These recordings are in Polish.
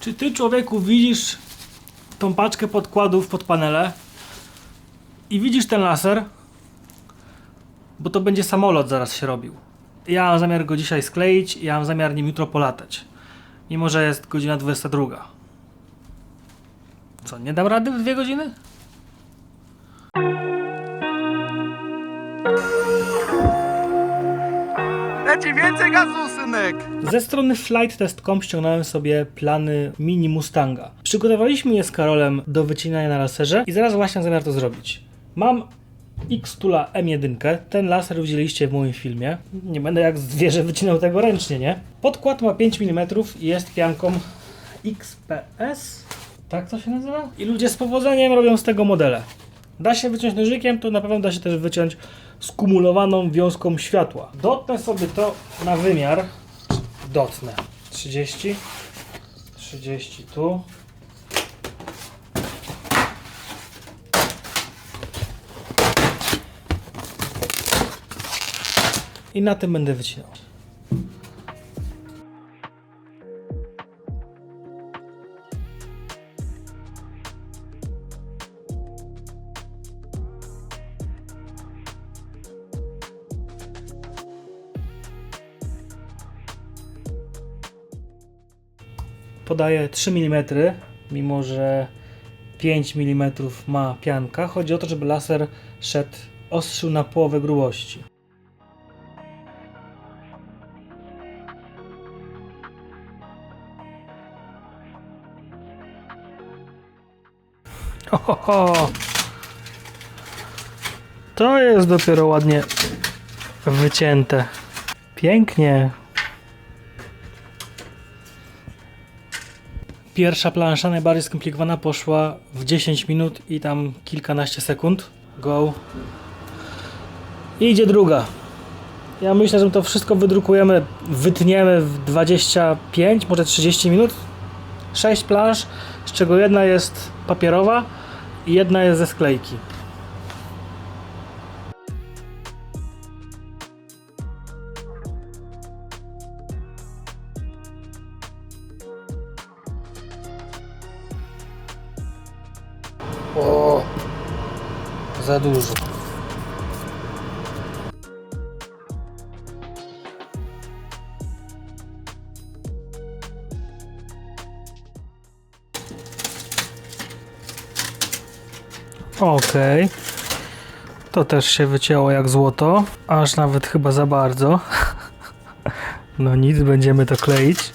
Czy ty, człowieku, widzisz tą paczkę podkładów pod panele i widzisz ten laser? Bo to będzie samolot zaraz się robił. Ja mam zamiar go dzisiaj skleić, ja mam zamiar nim jutro polatać. Mimo, że jest godzina 22. Co, nie dam rady w dwie godziny? Leci więcej gazu, Ze strony flighttest.com ściągnąłem sobie plany mini Mustanga. Przygotowaliśmy je z Karolem do wycinania na laserze i zaraz właśnie zamiar to zrobić. Mam X-Tula M1, ten laser widzieliście w moim filmie. Nie będę jak zwierzę wycinał tego ręcznie, nie? Podkład ma 5 mm i jest pianką XPS, tak to się nazywa? I ludzie z powodzeniem robią z tego modele. Da się wyciąć nożykiem, to na pewno da się też wyciąć skumulowaną wiązką światła. Dotnę sobie to na wymiar. Dotnę. 30. 30 tu. I na tym będę wycinał. Podaje 3 mm, mimo że 5 mm ma pianka. Chodzi o to, żeby laser szedł ostrzył na połowę grubości. Ohoho. To jest dopiero ładnie wycięte. Pięknie. Pierwsza plansza, najbardziej skomplikowana, poszła w 10 minut i tam kilkanaście sekund. Go. I idzie druga. Ja myślę, że to wszystko wydrukujemy, wytniemy w 25, może 30 minut. 6 plansz, z czego jedna jest papierowa i jedna jest ze sklejki. O, za dużo. Okej. To też się wycięło jak złoto, aż nawet chyba za bardzo. No nic, będziemy to kleić.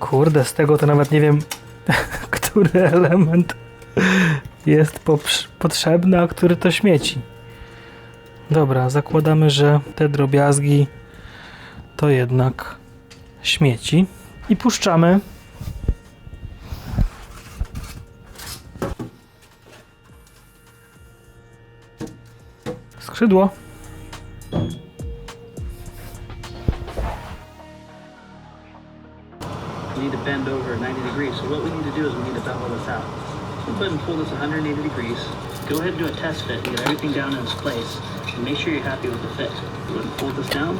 Kurde, z tego to nawet nie wiem, który element jest potrzebny, a który to śmieci. Dobra, zakładamy, że te drobiazgi to jednak śmieci. I puszczamy. Skrzydło. We need to bend over 90 degrees. So what we need to do is we need to bevel this out. Go ahead and pull this 180 degrees. Go ahead and do a test fit and get everything down in its place. And make sure you're happy with the fit. Go ahead and pull this down.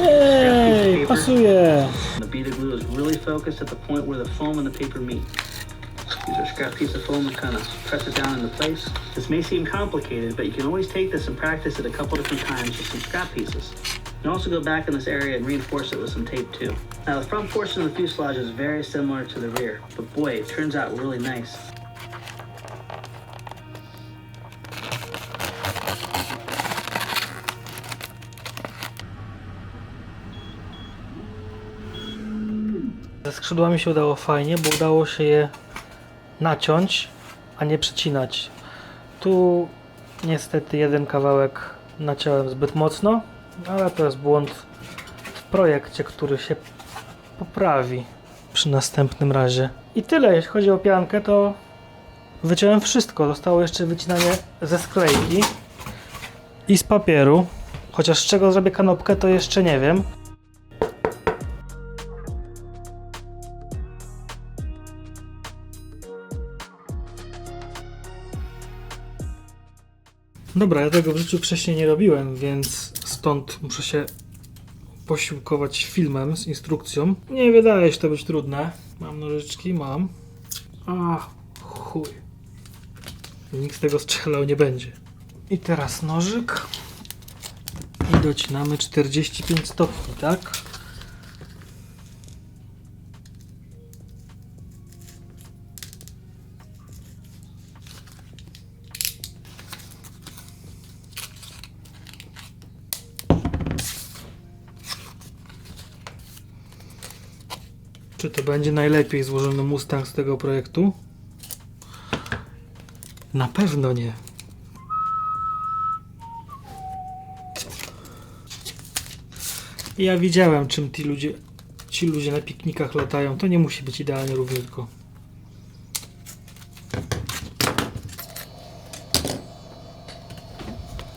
Ej, pasuje. The beaded glue is really focused at the point where the foam and the paper meet. Use a scrap piece of foam and kind of press it down into place. This may seem complicated, but you can always take this and practice it a couple different times with some scrap pieces. You can also go back in this area and reinforce it with some tape too. Now the front portion of the fuselage is very similar to the rear, but boy, it turns out really nice. Ze skrzydłami się udało fajnie, bo udało się je naciąć, a nie przecinać. Tu niestety jeden kawałek naciąłem zbyt mocno, ale to jest błąd w projekcie, który się poprawi przy następnym razie. I tyle, jeśli chodzi o piankę, to wyciąłem wszystko. Zostało jeszcze wycinanie ze sklejki i z papieru. Chociaż z czego zrobię kanopkę, to jeszcze nie wiem. Dobra, ja tego w życiu wcześniej nie robiłem, więc stąd muszę się posiłkować filmem z instrukcją. Nie wydaje się to być trudne. Mam nożyczki, mam. A, chuj. Nikt z tego strzelał nie będzie. I teraz nożyk. I docinamy 45 stopni, tak? Czy to będzie najlepiej złożony Mustang z tego projektu? Na pewno nie. Ja widziałem, czym ci ludzie, ci ludzie na piknikach latają. To nie musi być idealnie równiutko.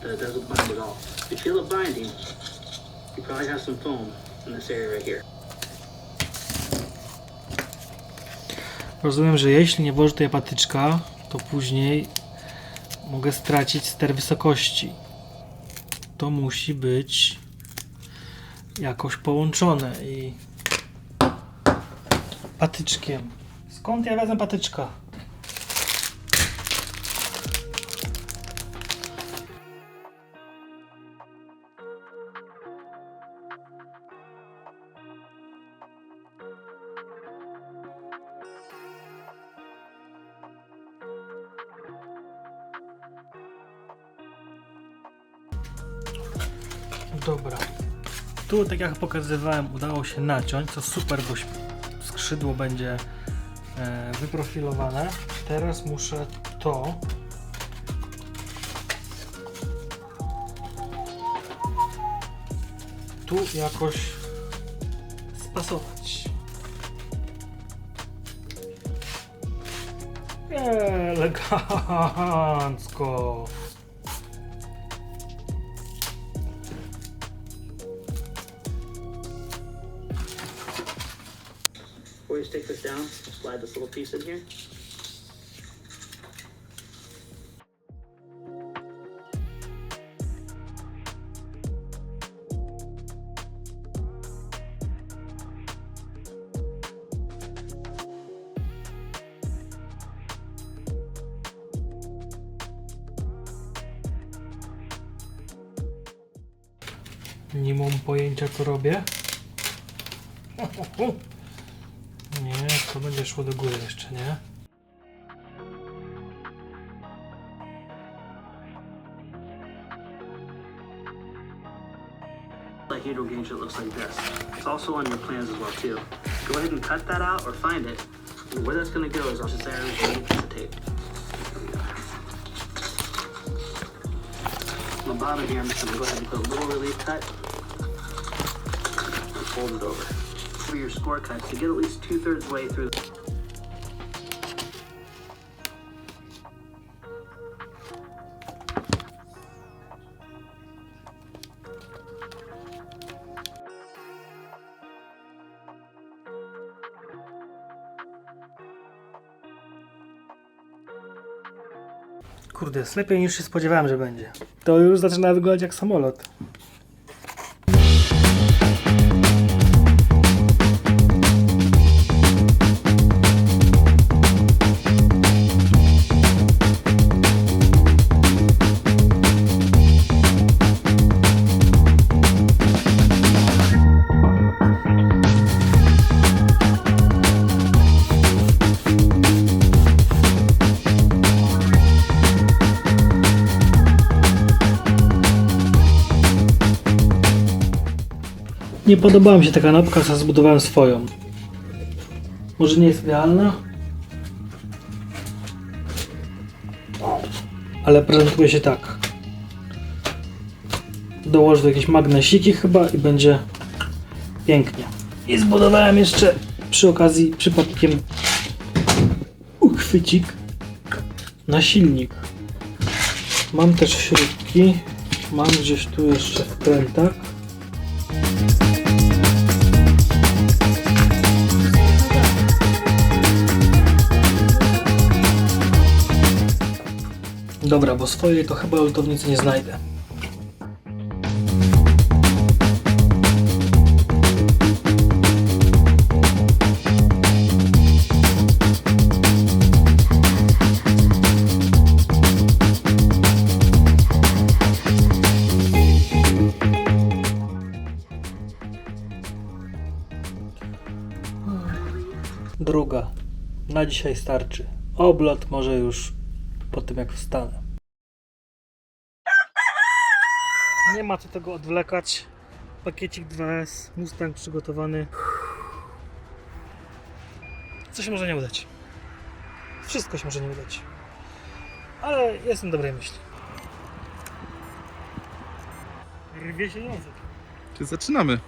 that doesn't bind at all. You feel it binding, you probably have some foam in this area right here. Rozumiem, że jeśli nie włożę tutaj patyczka, to później mogę stracić ster wysokości. To musi być jakoś połączone i patyczkiem. Skąd ja wezmę patyczka? Tu, tak jak pokazywałem, udało się naciąć, co super, bo skrzydło będzie e, wyprofilowane. Teraz muszę to tu jakoś spasować. Elegancko. Slide this little piece in here. Nie mam pojęcia co robię. To będzie szło do góry jeszcze, nie? Heater gauge that looks like this. It's also on your plans as well too. Go ahead and cut that out or find it. And where that's gonna go is I'll just say a little piece of tape. On the bottom here, I'm just gonna go ahead and put a little relief cut and fold it over. For your score to get at least two thirds way through. Kurde, jest lepiej niż się spodziewałem, że będzie. To już zaczyna wyglądać jak samolot. Nie podobała mi się ta kanapka, co zbudowałem swoją. Może nie jest idealna? Ale prezentuje się tak. Dołożę jakieś magnesiki chyba i będzie pięknie. I zbudowałem jeszcze przy okazji przypadkiem uchwycik na silnik. Mam też śrubki. Mam gdzieś tu jeszcze wkrętak. Dobra, bo swojej to chyba lutownicy nie znajdę. Druga. Na dzisiaj starczy. Oblot może już po tym jak wstanę. Nie ma co tego odwlekać. Pakiecik 2S, Mustang przygotowany. Co się może nie udać? Wszystko się może nie udać. Ale jestem dobrej myśli. Rwie się język. Czy zaczynamy?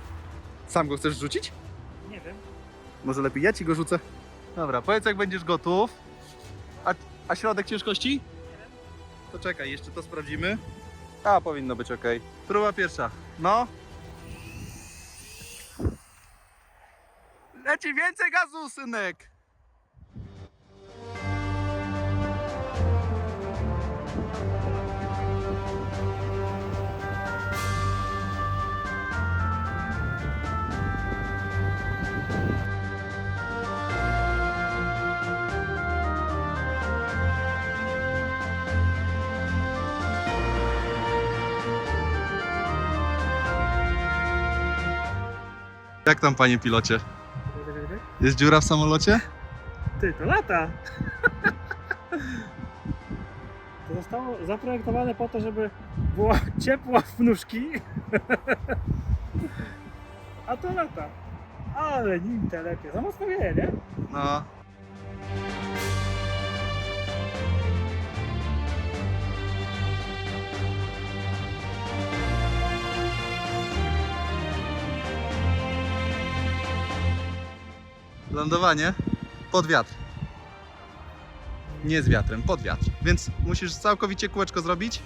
Sam go chcesz rzucić? Nie wiem. Może lepiej ja ci go rzucę? Dobra, powiedz jak będziesz gotów. A, a środek ciężkości? To czekaj, jeszcze to sprawdzimy. A, powinno być ok. Próba pierwsza. No. Leci więcej gazu, synek! Jak tam, panie pilocie? Jest dziura w samolocie? Ty, to lata! To zostało zaprojektowane po to, żeby było ciepło w nóżki. A to lata. Ale nim te lepiej. Za mocno wieje, nie? No. Lądowanie pod wiatr. Nie z wiatrem, pod wiatr. Więc musisz całkowicie kółeczko zrobić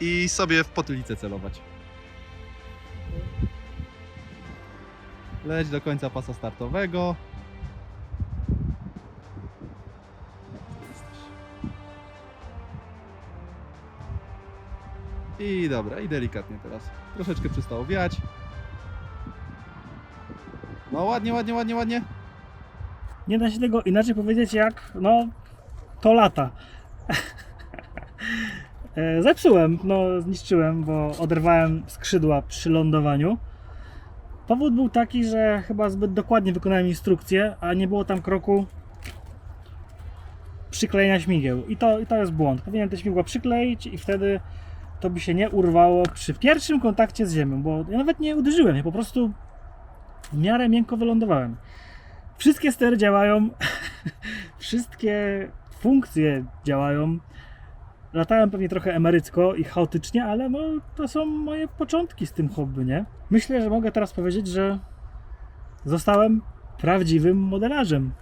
i sobie w potylicę celować. Leć do końca pasa startowego. I dobra, i delikatnie teraz. Troszeczkę przestało wiać. No ładnie, ładnie, ładnie, ładnie. Nie da się tego inaczej powiedzieć jak, no, to lata. E, Zepsułem, no zniszczyłem, bo oderwałem skrzydła przy lądowaniu. Powód był taki, że chyba zbyt dokładnie wykonałem instrukcję, a nie było tam kroku przyklejenia śmigieł. I to, I to jest błąd. Powinienem te śmigła przykleić i wtedy to by się nie urwało przy pierwszym kontakcie z ziemią, bo ja nawet nie uderzyłem, ja po prostu w miarę miękko wylądowałem. Wszystkie stery działają, wszystkie funkcje działają. Latałem pewnie trochę emerycko i chaotycznie, ale no, to są moje początki z tym hobby, nie? Myślę, że mogę teraz powiedzieć, że zostałem prawdziwym modelarzem.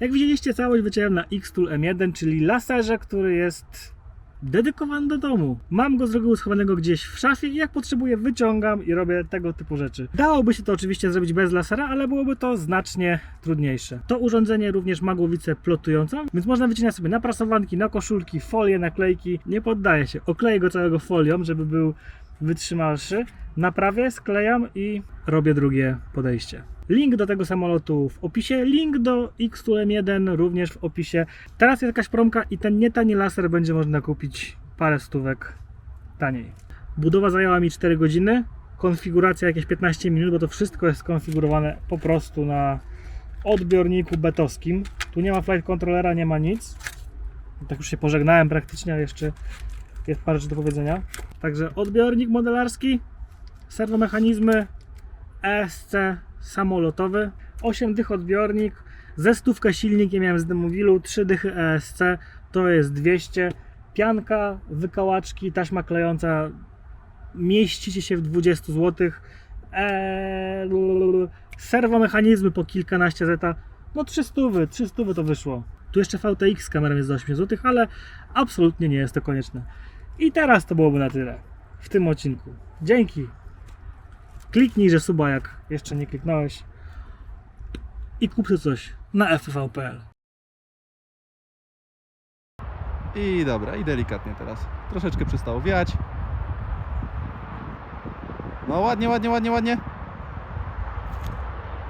Jak widzieliście, całość wyciąłem na X-Tool M1, czyli laserze, który jest dedykowany do domu. Mam go z reguły schowanego gdzieś w szafie i jak potrzebuję wyciągam i robię tego typu rzeczy. Dałoby się to oczywiście zrobić bez lasera, ale byłoby to znacznie trudniejsze. To urządzenie również ma głowicę plotującą, więc można wycinać sobie na prasowanki, na koszulki, folie, naklejki. Nie poddaję się. Okleję go całego folią, żeby był wytrzymalszy. Naprawię, sklejam i robię drugie podejście. Link do tego samolotu w opisie, link do X2M1 również w opisie. Teraz jest jakaś promka i ten nietani laser będzie można kupić parę stówek taniej. Budowa zajęła mi 4 godziny, konfiguracja jakieś 15 minut, bo to wszystko jest skonfigurowane po prostu na odbiorniku betowskim. Tu nie ma flight controllera, nie ma nic. Tak już się pożegnałem praktycznie, ale jeszcze jest parę rzeczy do powiedzenia. Także odbiornik modelarski, serwomechanizmy, ESC samolotowy, 8 dych odbiornik, ze stówkę silnik, miałem z Demobilu, 3 dychy ESC, to jest 200, pianka, wykałaczki, taśma klejąca, mieścicie się w 20 zł, eee, serwomechanizmy po kilkanaście zeta, no 300, 300 to wyszło. Tu jeszcze VTX z kamerą jest za 8 zł, ale absolutnie nie jest to konieczne. I teraz to byłoby na tyle w tym odcinku. Dzięki. Kliknij, że suba jak jeszcze nie kliknąłeś. I kup sobie coś na fv.pl. I dobra, i delikatnie teraz. Troszeczkę przestało wiać. No ładnie, ładnie, ładnie, ładnie.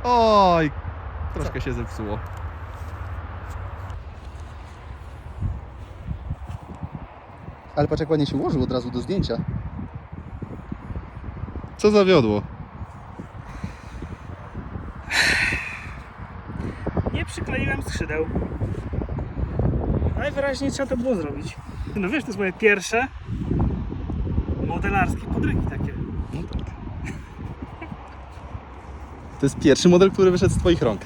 Oj, troszkę się zepsuło. Ale patrz jak ładnie się ułożył od razu do zdjęcia. Co zawiodło? Przykleiłem skrzydeł. Najwyraźniej trzeba to było zrobić. No wiesz, to jest moje pierwsze modelarskie podrygi takie. No tak. To jest pierwszy model, który wyszedł z Twoich rąk.